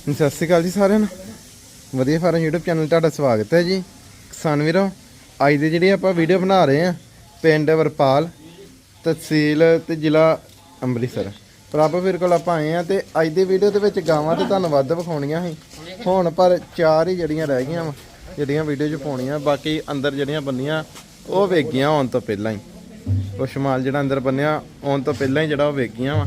ਸਤਿ ਸ਼੍ਰੀ ਅਕਾਲ ਜੀ ਸਾਰਿਆਂ ਨੂੰ। ਵਧੀਆ ਫਾਰਮ YouTube ਚੈਨਲ ਤੁਹਾਡਾ ਸਵਾਗਤ ਹੈ ਜੀ। ਕਿਸਾਨ ਵੀਰੋ, ਅੱਜ ਦੇ ਜਿਹੜੇ ਆਪਾਂ ਵੀਡੀਓ ਬਣਾ ਰਹੇ ਆ ਪਿੰਡ ਵਰਪਾਲ, ਤਹਿਸੀਲ ਤੇ ਜ਼ਿਲ੍ਹਾ ਅੰਮ੍ਰਿਤਸਰ। ਪ੍ਰਭ ਵੀਰ ਕੋਲ ਆਪਾਂ ਆਏ ਆ ਤੇ ਅੱਜ ਦੀ ਵੀਡੀਓ ਦੇ ਵਿੱਚ ਗਾਵਾਂ ਤੇ ਤੁਹਾਨੂੰ ਵੱਧ ਵਿਖਾਉਣੀਆਂ ਸੀ। ਹੁਣ ਪਰ ਚਾਰ ਹੀ ਜਿਹੜੀਆਂ ਰਹਿ ਗਈਆਂ ਵਾ, ਜਿਹੜੀਆਂ ਵੀਡੀਓ 'ਚ ਪਾਉਣੀਆਂ, ਬਾਕੀ ਅੰਦਰ ਜਿਹੜੀਆਂ ਬੰਨੀਆਂ, ਉਹ ਵੇਗੀਆਂ ਆਉਣ ਤੋਂ ਪਹਿਲਾਂ ਹੀ। ਉਹ ਸ਼ਮਾਲ ਜਿਹੜਾ ਅੰਦਰ ਬੰਨਿਆ, ਆਉਣ ਤੋਂ ਪਹਿਲਾਂ ਹੀ ਜਿਹੜਾ ਉਹ ਵੇਗੀਆਂ ਵਾ।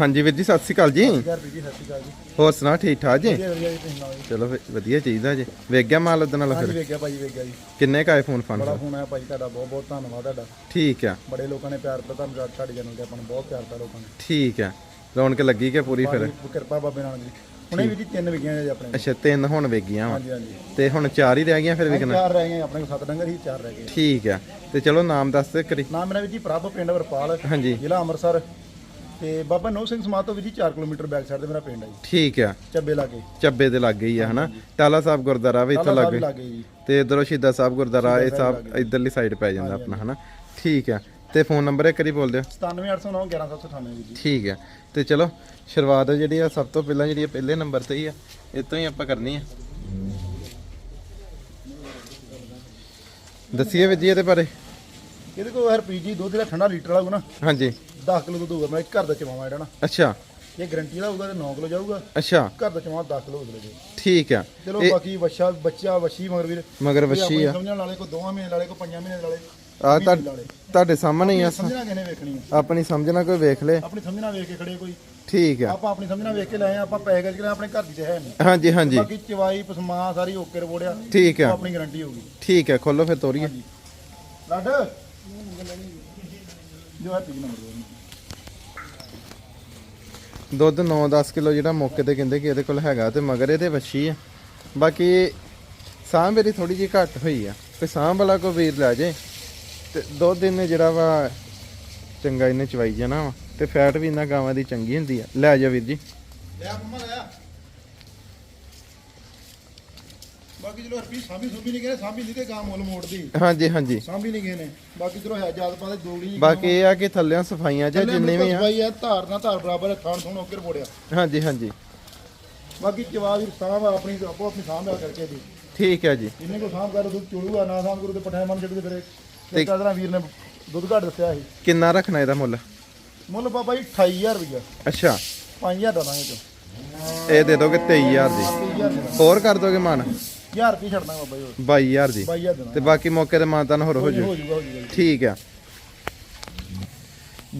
ਹਾਂਜੀ ਵੀਰ ਜੀ ਸਤਿ ਸ਼੍ਰੀ ਅਕਾਲ ਜੀ। ਯਾਰ ਜੀ ਸਤਿ ਸ਼੍ਰੀ ਅਕਾਲ ਜੀ। ਹੋਰ ਸੁਣਾ ਠੀਕ ਠਾਕ ਜੀ? ਵਧੀਆ ਵਧੀਆ ਜੀ ਤੁਸੀਂ ਸੁਣਾਓ ਜੀ? ਚਲੋ ਫਿਰ ਵਧੀਆ ਚਾਹੀਦਾ ਜੀ। ਵੇਖ ਗਿਆ ਮਾਲ ਉਹਦੇ ਨਾਲ ਹਾਂਜੀ ਫਿਰ? ਵੇਖਿਆ ਭਾਜੀ ਵੇਖਿਆ ਜੀ। ਕਿੰਨੇ ਕਾਏ ਫੋਨ ਫਨ ਬੜਾ ਫੋਨ ਆਇਆ ਭਾਜੀ ਤੁਹਾਡਾ ਬਹੁਤ ਬਹੁਤ ਧੰਨਵਾਦ ਤੁਹਾਡਾ। ਠੀਕ ਆ। ਬੜੇ ਲੋਕਾਂ ਨੇ ਪਿਆਰ ਦਿੱਤਾ ਤੁਹਾਨੂੰ ਤੁਹਾਡੇ ਚੈਨਲ ਤੇ ਆਪਾਂ ਨੂੰ ਬਹੁਤ ਪਿਆਰ ਦਿੱਤਾ ਲੋਕਾਂ ਨੇ। ਠੀਕ ਆ। ਰੌਣਕ ਲੱਗੀ ਕਿ ਪੂਰੀ ਫਿਰ? ਬਾਕੀ ਕਿਰਪਾ ਬਾਬੇ ਨਾਨਕ ਜੀ ਹੁਣੇ ਵੀ ਜੀ ਤਿੰਨ ਵਿਗੀਆਂ ਜੀ ਆਪਣੇ ਅੱਛਾ ਤਿੰਨ ਹੁਣ ਵੇਗੀਆਂ ਵਾ। ਹਾਂਜੀ ਹਾਂਜੀ। ਤੇ ਹੁਣ ਚਾਰ ਹੀ ਰਹਿ ਗਈਆਂ ਫਿਰ ਵਿਕਣਾ? ਚਾਰ ਰਹਿ ਗਏ ਆਪਣੇ ਕੋਲ ਸੱਤ ਡੰਗਰ ਹੀ ਚਾਰ ਰਹਿ ਗਏ। ਠੀਕ ਆ। ਤੇ ਚਲੋ ਨਾਮ ਦੱਸ ਦੇ ਕਰੀ ਨਾਮ ਮੇਰਾ ਵੀ ਜੀ ਪ੍ਰਭ ਪਿੰਡ ਵਰਪਾਲ। ਹਾਂਜੀ। ਜ਼ਿਲ੍ਹਾ ਅੰਮ੍ਰਿਤਸਰ। ਤੇ ਬਾਬਾ ਨੋ ਸਿੰਘ ਸਮਾਧ ਤੋਂ ਵੀ ਜੀ 4 ਕਿਲੋਮੀਟਰ ਬੈਕ ਸਾਈਡ ਤੇ ਮੇਰਾ ਪਿੰਡ ਹੈ ਜੀ। ਠੀਕ ਆ। ਚੱਬੇ ਲਾਗੇ। ਚੱਬੇ ਦੇ ਲੱਗੇ ਹੀ ਆ ਹਨਾ? ਟਾਲਾ ਸਾਹਿਬ ਗੁਰਦਾਰਾ ਵੀ ਇੱਥੋਂ ਲੱਗੇ ਜੀ। ਤੇ ਇਧਰੋਂ ਸ਼ਹੀਦਾਂ ਸਾਹਿਬ ਗੁਰਦਾਰਾ ਇਹ ਸਾਹਿਬ ਇਧਰਲੀ ਸਾਈਡ ਪੈ ਜਾਂਦਾ ਆਪਣਾ ਹਨਾ? ਠੀਕ ਆ। ਤੇ ਫੋਨ ਨੰਬਰ ਇੱਕ ਵਾਰੀ ਬੋਲ ਦਿਓ। 97809 11798 ਜੀ। ਠੀਕ ਹੈ ਤੇ ਚਲੋ ਸ਼ੁਰੂਆਤ ਜਿਹੜੀ ਆ ਸਭ ਤੋਂ ਪਹਿਲਾਂ ਜਿਹੜੀ ਆ ਪਹਿਲੇ ਨੰਬਰ ਤੇ ਹੀ ਆ। ਇਹ ਤੋਂ ਹੀ ਆਪਾਂ ਕਰਨੀ ਆ। ਦੱਸੀਏ ਵੀ ਜੀ ਇਹਦੇ ਬਾਰੇ। ਇਹਦੇ ਕੋਲ ਹਰਪੀਜੀ ਦੁੱਧ ਜਿਹੜਾ ਠੰਡਾ ਲੀਟਰ ਵਾਲਾ ਨਾ। ਹਾਂਜੀ। 10 ਕਿਲੋ ਦੁੱਧ ਹੋਊਗਾ ਮੈਂ ਘਰ ਦਾ ਚਵਾਵਾਂ ਜਿਹੜਾ ਨਾ। ਅੱਛਾ। ਇਹ ਗਰੰਟੀ ਵਾਲਾ ਹੋਊਗਾ ਤੇ 9 ਕਿਲੋ ਜਾਊਗਾ। ਅੱਛਾ। ਘਰ ਦਾ ਚਵਾਂ 10 ਕਿਲੋ ਹੋਊਗਾ ਠੀਕ ਆ। ਚਲੋ ਬਾਕੀ ਬੱਚਾ ਬੱਚਾ ਵਸ਼ੀ ਮਗਰ ਵੀਰ। ਮਗਰ ਵੱਛੀ ਆ। ਸਮਝਣ ਵਾਲੇ ਕੋ 2 ਮਹੀਨੇ ਵਾਲੇ ਕੋ 5 ਮਹੀਨੇ ਵਾਲੇ ਆ ਤੁਹਾਡੇ ਸਾਹਮਣੇ ਹੀ ਆ। ਸਮਝਣਾ ਕਿਨੇ ਵੇਖਣੀ ਆ? ਆਪਣੀ ਸਮਝਣਾ ਕੋਈ ਵੇਖ ਲੈ। ਆਪਣੀ ਸਮਝਣਾ ਵੇਖ ਕੇ ਖੜੇ ਕੋਈ। ਠੀਕ ਆ। ਆਪਾਂ ਆਪਣੀ ਸਮਝਣਾ ਵੇਖ ਕੇ ਲਏ ਆ ਆਪਾਂ ਪੈਸੇ ਕਰਕੇ ਲਏ ਆਪਣੇ ਘਰ ਦੀ ਤੇ ਹੈ ਨਹੀਂ। ਹਾਂਜੀ ਹਾਂਜੀ। ਬਾਕੀ ਚਵਾਈ ਪਸਮਾ ਸਾਰੀ ਓਕੇ ਰਿਪੋਰਟਿਆ ਠੀਕ ਆ। ਆਪਣੀ ਗਾਰੰਟੀ ਹੋਊਗੀ। ਠੀਕ ਆ ਖੋਲੋ ਫਿਰ ਤੋਰੀਏ। ਲੱਡ। ਜੋ ਹੈ ਪੀ ਨੰਬਰ ਦੁੱਧ 9-10 ਕਿਲੋ ਜਿਹੜਾ ਮੌਕੇ ਤੇ ਕਹਿੰਦੇ ਕਿ ਇਹਦੇ ਕੋਲ ਹੈਗਾ ਤੇ ਮਗਰ ਇਹਦੇ ਵੱਛੀ ਆ। ਬਾਕੀ ਸਾਂਭ ਮੇਰੀ ਥੋੜੀ ਜਿਹੀ ਘੱਟ ਹੋਈ ਆ। ਤੇ ਸਾਹ ਵਾਲਾ ਕੋ ਵੀਰ ਲੈ ਜੇ। ਤੇ ਦੁੱਧ ਇਹਨੇ ਜਿਹੜਾ ਵਾ ਚੰਗਾ ਇਹਨੇ ਚਵਾਈ ਜਾਣਾ ਵਾ। ਤੇ ਫੈਟ ਵੀ ਇਹਨਾਂ ਗਾਵਾਂ ਦੀ ਚੰਗੀ ਹੁੰਦੀ ਆ। ਲੈ ਜਾ ਵੀਰ ਜੀ। ਲੈ ਮੰਮਾ, ਲੈ ਆ ਬਾਕੀ ਚਲੋ ਹਰਪੀ ਸਾਂਭੀ ਸੁਭੀ ਨਹੀਂ ਗਏ ਸਾਂਭੀ ਨਹੀਂ ਤੇ ਗਾਂ ਮੁੱਲ ਮੋੜਦੀ। ਹਾਂਜੀ ਹਾਂਜੀ। ਸਾਂਭੀ ਨਹੀਂ ਨੇ। ਬਾਕੀ ਚਲੋ ਹੈ ਜਾਤ ਪਾਦੇ ਦੋੜੀ ਬਾਕੀ ਇਹ ਆ ਕਿ ਥੱਲਿਆਂ ਸਫਾਈਆਂ ਜਾਂ ਜਿੰਨੇ ਵੀ ਆ। ਭਾਈ ਆ ਧਾਰ ਨਾਲ ਧਾਰ ਬਰਾਬਰ ਹੈ, ਥਾਣ ਥੋਣ ਓਕੇ ਰਿਪੋਰਟਿਆ ਹਾਂਜੀ ਹਾਂਜੀ। ਬਾਕੀ ਜਵਾਬ ਸਾਂਭ ਆਪਣੀ ਆਪੋ ਆਪਣੀ ਸਾਂਭ ਆ ਕਰਕੇ ਦੀ ਠੀਕ ਹੈ ਜੀ। ਜਿੰਨੇ ਕੋ ਸਾਂਭ ਕਰ ਦੁੱਧ ਚੋਲੂਗਾ ਨਾ ਸਾਂਭ ਕਰੂ ਤੇ ਪਠਾਏ ਮਨ ਛੱਡ ਕੇ ਫਿਰੇ ਤੇ ਕਦਰਾ ਵੀਰ ਨੇ ਦੁੱਧ ਘੱਟ ਦੱਸਿਆ ਸੀ। ਕਿੰਨਾ ਰੱਖਣਾ ਇਹਦਾ ਮੁੱਲ? ਮੁੱਲ ਬਾਬਾ ਜੀ 28000 ਰੁਪਇਆ ਅੱਛਾ। 5000 ਦਾ ਦਾਂਗੇ ਚੋ ਇਹ ਦੇ ਦੋਗੇ 23000 ਦੀ। 23000 ਦੇਣਾ ਹੋਰ ਕਰ ਦੋਗੇ ਮਾਨ? 1000 ਰੁਪਏ ਛੱਡਣਾ ਬਾਬਾ ਜੀ 22000 ਦੀ। 22000 ਦੇਣਾ। ਤੇ ਬਾਕੀ ਮੌਕੇ ਤੇ ਮਾਨਤਾਨ ਹੋਰ ਹੋ ਜੂ ਹੋ ਜੂਗਾ ਹੋ ਜੂਗਾ ਜੀ। ਠੀਕ ਆ।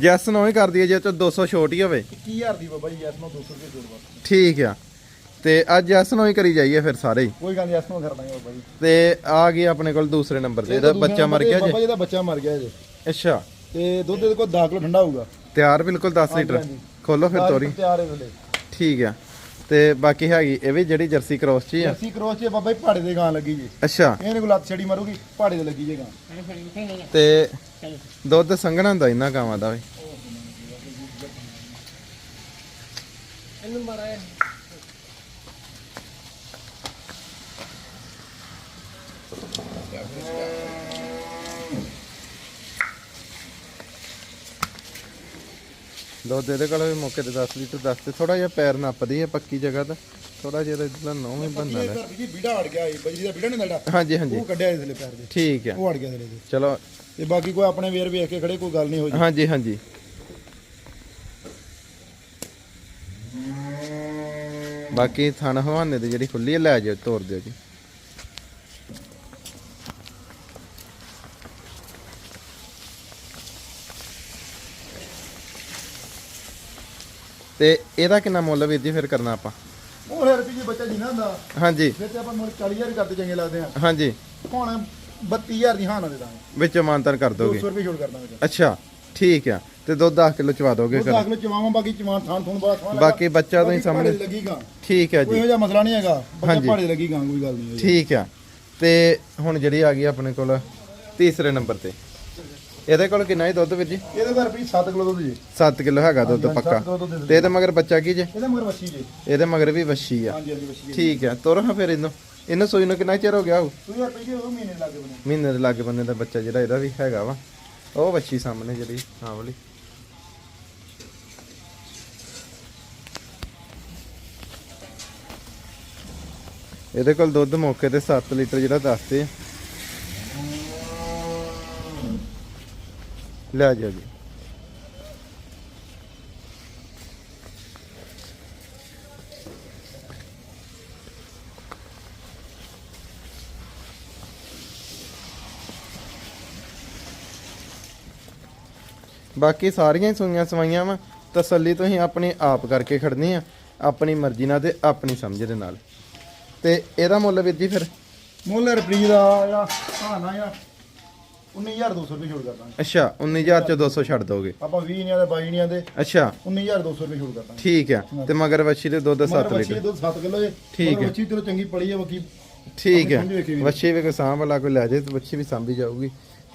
ਜੈਸ ਨੂੰ ਹੀ ਕਰ ਦਈਏ ਜੇ ਚ 200 ਛੋਟ ਹੋਵੇ। 21000 ਦੀ ਬਾਬਾ ਜੀ ਇਸ ਨੂੰ 200 ਰੁਪਏ ਜੋੜ ਬਸ ਠੀਕ ਆ। ਤੇ ਅੱਜ ਜੈਸ ਨੂੰ ਹੀ ਕਰੀ ਜਾਈਏ ਫਿਰ ਸਾਰੇ ਕੋਈ ਗੱਲ ਇਸ ਨੂੰ ਕਰ ਦਾਂਗੇ ਬਾਬਾ ਜੀ ਤੇ ਆ ਗਈ ਆਪਣੇ ਕੋਲ ਦੂਸਰੇ ਨੰਬਰ ਤੇ ਇਹਦਾ ਬੱਚਾ ਮਰ ਗਿਆ ਬਾਬਾ ਜੇ। ਜੀ ਦਾ ਬੱਚਾ ਮਰ ਗਿਆ ਜੀ। ਅੱਛਾ। ਤੇ ਦੁੱਧ ਦੇ ਕੋਲ 10 ਕਿਲੋ ਠੰਡਾ ਹੋਊਗਾ। ਤਿਆਰ ਬਿਲਕੁਲ 10 ਲੀਟਰ। ਖੋਲੋ ਫਿਰ ਤੋਰੀ। ਤਿਆਰ ਹੈ ਥੱਲੇ ਠੀਕ ਆ। ਤੇ ਬਾਕੀ ਹੈਗੀ ਇਹ ਵੀ ਜਿਹੜੀ ਜਰਸੀ ਕ੍ਰੋਸ ਚ ਹੀ ਆ। ਜਰਸੀ ਕਰੋਸ ਚ ਬਾਬਾ ਜੀ ਪਹਾੜੇ ਦੇ ਗਾਂ ਲੱਗੀ ਜੀ। ਅੱਛਾ। ਇਹਨੇ ਕੋ ਲੱਤ ਛੜੀ ਮਾਰੂਗੀ ਪਹਾੜੇ ਤੇ ਲੱਗੀ ਜੇ ਗਾਂ। ਤੇ ਦੁੱਧ ਸੰਘਣਾ ਹੁੰਦਾ ਇਹਨਾਂ ਗਾਵਾਂ ਦਾ ਵੀ। ਦੁੱਧ ਇਹਦੇ ਕੋਲ ਵੀ ਮੌਕੇ ਤੇ 10 ਲੀਟਰ ਦੱਸ ਤੇ ਥੋੜਾ ਜਿਹਾ ਪੈਰ ਨੱਪਦੀ ਹੈ ਪੱਕੀ ਜਗ੍ਹਾ ਤੇ। ਥੋੜਾ ਜਿਹਾ ਇਹਦਾ ਨੌਂ ਵੀ ਬੰਨਣਾ ਲੈ ਜੀ ਬੀੜਾ ਅੜ ਗਿਆ ਇਹ ਬਜਰੀ ਦਾ ਬੀੜਾ ਨਹੀਂ ਲੜਾ ਹਾਂਜੀ ਹਾਂਜੀ। ਉਹ ਕੱਢਿਆ ਇਸ ਲਈ ਪੈਰ ਦੇ। ਠੀਕ ਹੈ ਉਹ ਅੜ ਗਿਆ ਥੱਲੇ ਦੇ। ਚਲੋ। ਤੇ ਬਾਕੀ ਕੋਈ ਆਪਣੇ ਵੇਰ ਵੇਖ ਕੇ ਖੜੇ ਕੋਈ ਗੱਲ ਨਹੀਂ ਹੋ ਜੀ। ਹਾਂਜੀ ਹਾਂਜੀ। ਬਾਕੀ ਥਣ ਹਵਾਨੇ ਤੇ ਜਿਹੜੀ ਖੁੱਲੀ ਹੈ ਲੈ ਜਾਓ ਤੋੜ ਦਿਓ ਜੀ। ਤੇ ਇਹਦਾ ਕਿੰਨਾ ਮੁੱਲ ਵੀਰ ਜੀ ਫਿਰ ਕਰਨਾ ਆਪਾਂ? ਉਹ ਫਿਰ ਵੀ ਜੀ ਬੱਚਾ ਜਿੰਨਾ ਹੁੰਦਾ। ਹਾਂਜੀ। ਫਿਰ ਤੇ ਆਪਾਂ ਮੁੱਲ 40000 ਹੀ ਕਰਦੇ ਚੰਗੇ ਲੱਗਦੇ ਆ। ਹਾਂਜੀ। ਹੁਣ 32000 ਦੀ ਹਾਂ ਨਾ ਦੇ ਦਾਂਗੇ। ਵਿੱਚ ਮਾਨਤਨ ਕਰ ਦੋਗੇ? 200 ਰੁਪਏ ਛੋੜ ਕਰ ਦਾਂਗੇ। ਅੱਛਾ ਠੀਕ ਆ। ਤੇ ਦੁੱਧ 10 ਕਿਲੋ ਚਵਾ ਦੋਗੇ ਉਹ ਕਰ ਦਾਖਲ ਚਵਾਵਾਂ ਬਾਕੀ ਚਵਾਂ ਥਾਂ ਥੋਂ ਬੜਾ ਸੋਹਣਾ ਬਾਕੀ ਬੱਚਾ ਤੁਸੀਂ ਸਾਹਮਣੇ ਲੱਗੀਗਾ। ਠੀਕ ਹੈ ਕੋਈ ਜੀ ਇਹੋ ਜਿਹਾ ਮਸਲਾ ਨਹੀਂ ਹੈਗਾ। ਬੱਚਾ। ਪਹਾੜੇ ਲੱਗੀਗਾ ਕੋਈ ਗੱਲ ਨਹੀਂ ਠੀਕ ਆ। ਤੇ ਹੁਣ ਜਿਹੜੀ ਆ ਗਈ ਆਪਣੇ ਕੋਲ ਤੀਸਰੇ ਨੰਬਰ ਤੇ। ਇਹਦੇ ਕੋਲ ਕਿੰਨਾ ਹੀ ਦੁੱਧ ਵੀਰ ਜੀ? ਇਹਦੇ ਘਰ ਵੀ 7 ਕਿਲੋ ਦੁੱਧ ਜੀ। 7 ਕਿਲੋ ਹੈਗਾ ਦੁੱਧ ਪੱਕਾ। ਤੇ ਇਹਦੇ ਮਗਰ ਬੱਚਾ ਕੀ ਜੇ? ਇਹਦੇ ਮਗਰ ਵੱਛੀ ਜੀ। ਇਹਦੇ ਮਗਰ ਵੀ ਵੱਛੀ ਆ। ਠੀਕ ਆ ਤੁਰ ਹਾਂ ਫਿਰ ਇਹਨੂੰ। ਇਹਨੂੰ ਸੋਈ ਨੂੰ ਕਿੰਨਾ ਚਿਰ ਹੋ ਗਿਆ ਹੋਊ ਤੁਸੀਂ ਆ ਪਈ ਉਹ ਮਹੀਨੇ ਲੱਗੇ ਬਣੇ ਮਹੀਨੇ ਦੇ ਲਾਗੇ ਬੰਨੇ ਦਾ ਬੱਚਾ ਜਿਹੜਾ ਇਹਦਾ ਵੀ ਹੈਗਾ ਵਾ। ਉਹ ਵੱਛੀ ਸਾਹਮਣੇ ਜਿਹੜੀ ਹਾਂ ਵਾਲੀ। ਇਹਦੇ ਕੋਲ ਦੁੱਧ ਮੌਕੇ ਤੇ 7 ਲੀਟਰ ਜਿਹੜਾ ਦੱਸਦੇ ਆ। ਲੈ ਜਾ ਜੀ। ਬਾਕੀ ਸਾਰੀਆਂ ਹੀ ਸੁਈਆਂ ਸਵਾਈਆਂ ਵਾ, ਤਸੱਲੀ ਤੁਸੀਂ ਆਪਣੇ ਆਪ ਕਰਕੇ ਖੜਨੀ ਆ, ਆਪਣੀ ਮਰਜ਼ੀ ਨਾਲ ਤੇ ਆਪਣੀ ਸਮਝ ਦੇ ਨਾਲ। ਤੇ ਇਹਦਾ ਮੁੱਲ ਵੀਰ ਜੀ ਫਿਰ? ਮੁੱਲ ਰੁਪਏ ਦਾ ਆ ਹਾਂ ਆ 19200 ਰੁਪਏ ਛੋੜ ਕਰਦਾ ਅੱਛਾ 19000 ਚ 200 ਛੱਡ ਦੋਗੇ। ਆਪਾਂ 20 ਨਹੀਂ ਆਦੇ 22 ਨਹੀਂ ਆਦੇ ਅੱਛਾ। 19200 ਰੁਪਏ ਛੋੜ ਕਰਦਾ ਠੀਕ ਆ ਤੇ ਮਗਰ ਵੱਛੀ ਦੇ ਦੁੱਧ 7 ਬੱਚੀ ਲੀਟਰ। ਦੁੱਧ 7 ਕਿਲੋ ਜੇ। ਠੀਕ ਹੈ। ਬੱਚੀ ਤੇਰੋ ਚੰਗੀ ਪਲੀ ਹੈ ਬਾਕੀ ਠੀਕ ਹੈ। ਵੀ। ਵੱਛੀ ਵੀ ਕੋਈ ਸਾਂਭ ਵਾਲਾ ਕੋਈ ਲੈ ਜੇ ਤੇ ਵੱਛੀ ਵੀ ਸਾਂਭੀ ਜਾਊਗੀ।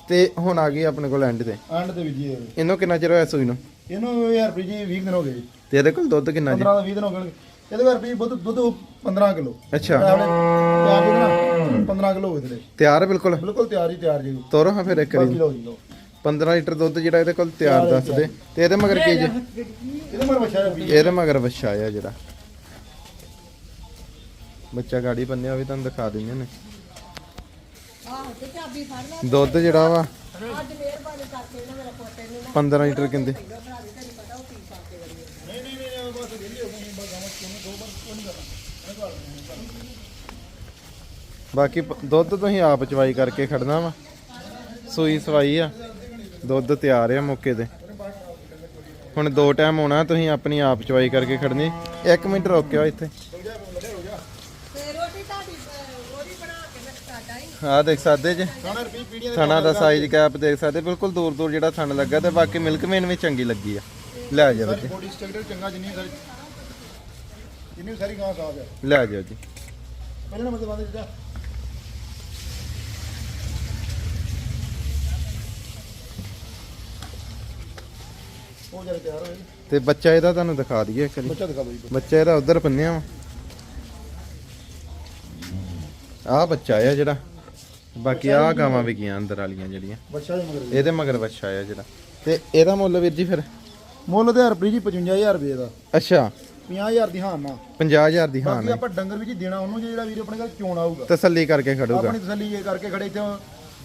ਤੇ ਹੁਣ ਆ ਗਈ ਆਪਣੇ ਕੋਲ ਐਂਡ ਤੇ। ਐਂਡ ਤੇ ਵੀ ਜੀ ਇਹ। ਇਹਨੂੰ ਕਿੰਨਾ ਚਿਰ ਹੋਇਆ ਸੂਈ ਨੂੰ? ਇਹਨੂੰ ਯਾਰ ਰੁਪਏ ਜੀ 20 ਦਿਨ ਹੋ ਗਏ ਤੇ ਇਹਦੇ ਕੋਲ ਦੁੱਧ ਕਿੰਨਾ ਜੀ? 15 ਤੋਂ 20 ਦਿਨ ਹੋ ਗਏ। ਇਹਦੇ ਘਰ ਰੁਪਏ ਦੁੱਧ ਦੁੱਧ 15 ਕਿਲੋ। ਅੱਛਾ। ਹੋ ਨਾ 15 ਕਿਲੋ ਹੋਏ ਤੇਰੇ। ਤਿਆਰ ਹੈ ਬਿਲਕੁਲ? ਬਿਲਕੁਲ ਤਿਆਰ ਹੀ ਤਿਆਰ ਜੀ। ਤੋਰੋ ਹਾਂ ਫਿਰ ਇੱਕ ਵਾਰੀ। ਲਓ ਜੀ ਲਓ। 15 ਲੀਟਰ ਦੁੱਧ ਜਿਹੜਾ ਇਹਦੇ ਕੋਲ ਤਿਆਰ ਦੱਸ ਦੇ। ਤੇ ਇਹਦੇ ਮਗਰ ਕੀ ਜੀ? ਇਹਦੇ ਬੱਚਾ ਰੁਪਏ ਇਹਦੇ ਮਗਰ ਵੱਛਾ ਆ ਜਿਹੜਾ। ਬੱਚਾ ਗਾੜੀ ਬੰਨਿਆ ਵੀ ਤੁਹਾਨੂੰ ਦਿਖਾ ਦਿੰਦੇ ਨੇ। ਦੁੱਧ ਜਿਹੜਾ ਵਾ ਅੱਜ ਮਿਹਰਬਾਨੀ ਕਰਕੇ ਨਾ ਮੇਰਾ ਪੋਤੇ ਨੇ 15 ਲੀਟਰ ਕਹਿੰਦੇ। ਨਾ ਭਰਾ ਦੀ ਤੈਨੂੰ ਪਤਾ ਉਹ ਪੀ ਸਕਦੇ ਵੜੀ ਨਹੀਂ ਨਹੀਂ ਨਹੀਂ ਬਸ ਵਿਹਲੇ ਹੋ ਗਏ ਬਸ ਗਾਵਾਂ ਕੋਨੇ ਦੋ ਵਾਰ ਕੋਈ ਨਹੀਂ ਕਰਨਾ। ਬਾਕੀ ਪ- ਦੁੱਧ ਤੁਸੀਂ ਆਪ ਚਵਾਈ ਕਰਕੇ ਖੜਨਾ ਵਾ। ਸੂਈ ਸਵਾਈ ਆ। ਦੁੱਧ ਤਿਆਰ ਆ ਮੌਕੇ ਤੇ। ਹੁਣ ਦੋ ਟਾਈਮ ਹੋਣਾ ਤੁਸੀਂ ਆਪਣੀ ਆਪ ਚਵਾਈ ਕਰਕੇ ਖੜਨੀ। ਇੱਕ ਮਿੰਟ ਰੋਕਿਓ ਇੱਥੇ। ਤੇ ਰੋਟੀ ਤੁਹਾਡੀ ਅਹ, ਉਹਦੀ ਬਣਾ ਕੇ ਮੈਂ ਸਾਡਾ ਹੀ। ਆਹ ਦੇਖ ਸਕਦੇ ਜੇ। ਥਣਾ ਦਾ ਸਾਈਜ਼ ਕੈਪ ਦੇਖ ਸਕਦੇ ਬਿਲਕੁਲ ਦੂਰ ਦੂਰ ਜਿਹੜਾ ਥਣ ਲੱਗਾ ਤੇ ਬਾਕੀ ਮਿਲਕ ਮੇਨ ਵੀ ਚੰਗੀ ਲੱਗੀ ਆ। ਲੈ ਜਾ ਸਾਰੀ ਬੱਚੇ ਬੋਡੀ ਸਟਰਕਚਰ ਚੰਗਾ ਜਿੰਨੀ ਸਾਰੀ ਜਿੰਨੀ ਸਾਰੀ ਗਾਂ ਸਾਫ਼ ਹੈ ਲੈ ਜਾ ਜੀ। ਪਹਿਲੇ ਨੰਬਰ ਤੇ ਬੰਦੇ ਜਾ ਉਹ ਜਰਾ ਤਿਆਰ ਹੋਏ। ਤੇ ਬੱਚਾ ਇਹਦਾ ਤੁਹਾਨੂੰ ਦਿਖਾ ਦਈਏ ਇੱਕ ਵਾਰੀ। ਬੱਚਾ ਦਿਖਾ ਦਿਓ ਜੀ। ਬੱਚਾ ਇਹਦਾ ਉਧਰ ਪੰਨਿਆ ਵਾ। ਆ ਬੱਚਾ ਆ ਜਿਹੜਾ। ਬਾਕੀ ਆ ਗਾਵਾਂ ਵੀ ਗਈਆਂ ਅੰਦਰ ਵਾਲੀਆਂ ਜਿਹੜੀਆਂ। ਬੱਚਾ ਮਗਰ ਇਹਦੇ ਮਗਰ ਬੱਚਾ ਆ ਜਿਹੜਾ। ਤੇ ਇਹਦਾ ਮੁੱਲ ਵੀਰ ਜੀ ਫਿਰ? ਮੁੱਲ ਤੇ ਰੁਪਏ ਜੀ 55000 ਰੁਪਏ ਦਾ। ਅੱਛਾ। 50000 ਦੀ ਹਾਂ ਨਾ 50000 ਦੀ ਹਾਂ ਬਾਕੀ ਨੇ ਆਪਾਂ ਡੰਗਰ ਵੀ ਜੀ ਦੇਣਾ ਉਹਨੂੰ ਜਿਹੜਾ ਵੀਰ ਆਪਣੇ ਕੋਲ ਚੋਣ ਆਊਗਾ। ਤਸੱਲੀ ਕਰਕੇ ਖੜੂਗਾ। ਆਪਣੀ ਤਸੱਲੀ ਇਹ ਕਰਕੇ ਖੜੇ ਤੇ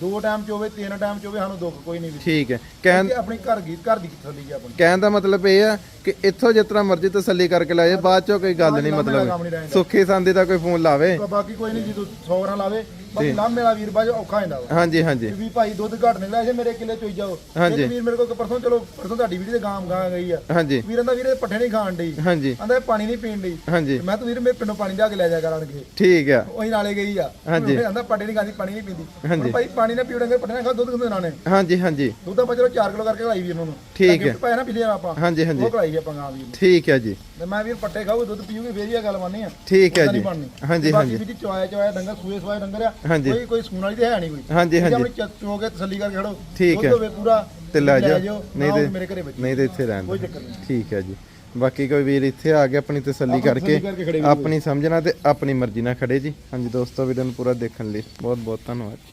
ਦੋ ਟਾਈਮ ਚ ਹੋਵੇ ਤਿੰਨ ਟਾਈਮ ਚ ਹੋਵੇ ਸਾਨੂੰ ਦੁੱਖ ਕੋਈ ਨਹੀਂ ਵੀ। ਠੀਕ ਹੈ। ਕਹਿਣ ਆਪਣੀ ਘਰ ਦੀ ਘਰ ਦੀ ਤਸੱਲੀ ਹੈ ਆਪਣੀ। ਕਹਿਣ ਦਾ ਮਤਲਬ ਇਹ ਆ ਕਿ ਇੱਥੋਂ ਜਿਸ ਤਰ੍ਹਾਂ ਮਰਜ਼ੀ ਤਸੱਲੀ ਕਰਕੇ ਲਾਏ ਬਾਅਦ ਚੋਂ ਕੋਈ ਗੱਲ ਨਹੀਂ ਮਤਲਬ। ਸੁੱਖੀ ਸੰਦੀ ਦਾ ਕੋਈ ਫੋਨ ਲਾਵੇ। ਬਾਕੀ ਕੋਈ ਨਹੀਂ ਜਦੋਂ 100 ਗ੍ਰਾਮ ਲਾਵੇ ਬਾਕੀ ਲਾਮ ਮੇਰਾ ਵੀਰ ਬਾਜ ਔਖਾ ਹੁੰਦਾ ਵਾ। ਹਾਂਜੀ ਹਾਂਜੀ। ਵੀ ਭਾਈ ਦੁੱਧ ਘੱਟ ਨਿਕਲਿਆ ਜੇ ਮੇਰੇ ਕਿੱਲੇ ਚੋਈ ਜਾਓ। ਹਾਂਜੀ। ਵੀਰ ਮੇਰੇ ਕੋਲ ਪਰਸੋਂ ਚਲੋ ਪਰਸੋਂ ਤੁਹਾਡੀ ਵੀਡੀਓ ਤੇ ਗਾਂ ਗਾਂ ਗਈ ਆ। ਹਾਂਜੀ। ਵੀਰਾਂ ਦਾ ਵੀਰੇ ਪੱਠੇ ਨਹੀਂ ਖਾਣ ਡਈ। ਹਾਂਜੀ। ਆਂਦਾ ਪਾਣੀ ਨਹੀਂ ਪੀਣ ਡਈ। ਹਾਂਜੀ। ਮੈਂ ਤਾਂ ਵੀਰ ਮੇਰੇ ਪਿੰਡੋਂ ਪਾਣੀ ਜਾ ਕੇ ਲੈ ਜਾ ਕਰਾਂਗੇ ਠੀਕ ਆ। ਉਹੀ ਨਾਲੇ ਗਈ ਆ। ਹਾਂਜੀ। ਆਂਦਾ ਪੱਠੇ ਨਹੀਂ ਖਾਂਦੀ ਪਾਣੀ ਨਹੀਂ ਪੀਂਦੀ। ਹਾਂਜੀ। ਭਾਈ ਪਾਣੀ ਨਾ ਪੀਉਣਗੇ ਪੱਠੇ ਨਾ ਖਾ ਦੁੱਧ ਕਿੰਨੇ ਨਾਣੇ ਹਾਂਜੀ ਹਾਂਜੀ। ਦੁੱਧ ਆਪਾਂ ਚਲੋ 4 ਕਿਲੋ ਕਰਕੇ ਖਲਾਈ ਵੀਰ ਨੂੰ ਠੀਕ ਹੈ। ਪਾਇਆ ਨਾ ਵਾਰ ਆਪਾਂ। ਹਾਂਜੀ ਹਾਂਜੀ। ਉਹ ਖਲਾਈ ਆਪਾਂ ਗਾਂ ਨੂੰ। ਠੀਕ ਹੈ ਜੀ। ਤੇ ਮੈਂ ਵੀਰ ਪੱਟੇ ਖਾਊ ਦੁੱਧ ਪੀਊਗੇ ਫੇਰ ਹੀ ਆ ਗੱਲ ਮੰਨਨੀ ਆ। ਠੀਕ ਹੈ ਜੀ। ਬਣਨੀ। ਹਾਂਜੀ ਬਾਕੀ ਹਾਂਜੀ। ਵੀ ਚਵਾਇਆ ਚਵਾਇਆ ਡੰਗਰ ਸੂਏ ਸਵਾਏ ਡੰਗਰ ਆ। ਹਾਂਜੀ। ਕੋਈ ਕੋਈ ਸੂਣ ਵਾਲੀ ਤੇ ਹੈ ਨਹੀਂ ਕੋਈ। ਹਾਂਜੀ ਜੇ ਹਾਂਜੀ। ਆਪਣੀ ਚ- ਕੇ ਤਸੱਲੀ ਕਰਕੇ ਖੜੋ। ਠੀਕ ਹੈ। ਹੋਵੇ ਪੂਰਾ। ਤੇ ਲੈ ਜਾਓ। ਨਹੀਂ ਤੇ ਮੇਰੇ ਘਰੇ ਬੱਚੇ ਨਹੀਂ ਤੇ ਇੱਥੇ ਰਹਿਣ ਕੋਈ ਦਿਓ। ਚੱਕਰ ਨਹੀਂ। ਠੀਕ ਹੈ ਜੀ। ਬਾਕੀ ਕੋਈ ਵੀਰ ਇੱਥੇ ਆ ਕੇ ਆਪਣੀ ਤਸੱਲੀ ਕਰਕੇ ਵੀ ਆਪਣੀ ਸਮਝਣਾ ਤੇ ਆਪਣੀ ਮਰਜ਼ੀ ਨਾਲ ਖੜੇ ਜੀ। ਹਾਂਜੀ ਦੋਸਤੋ ਵੀਡੀਓ ਨੂੰ ਪੂਰਾ ਦੇਖਣ ਲਈ ਬਹੁਤ ਬਹੁਤ ਧੰਨਵਾਦ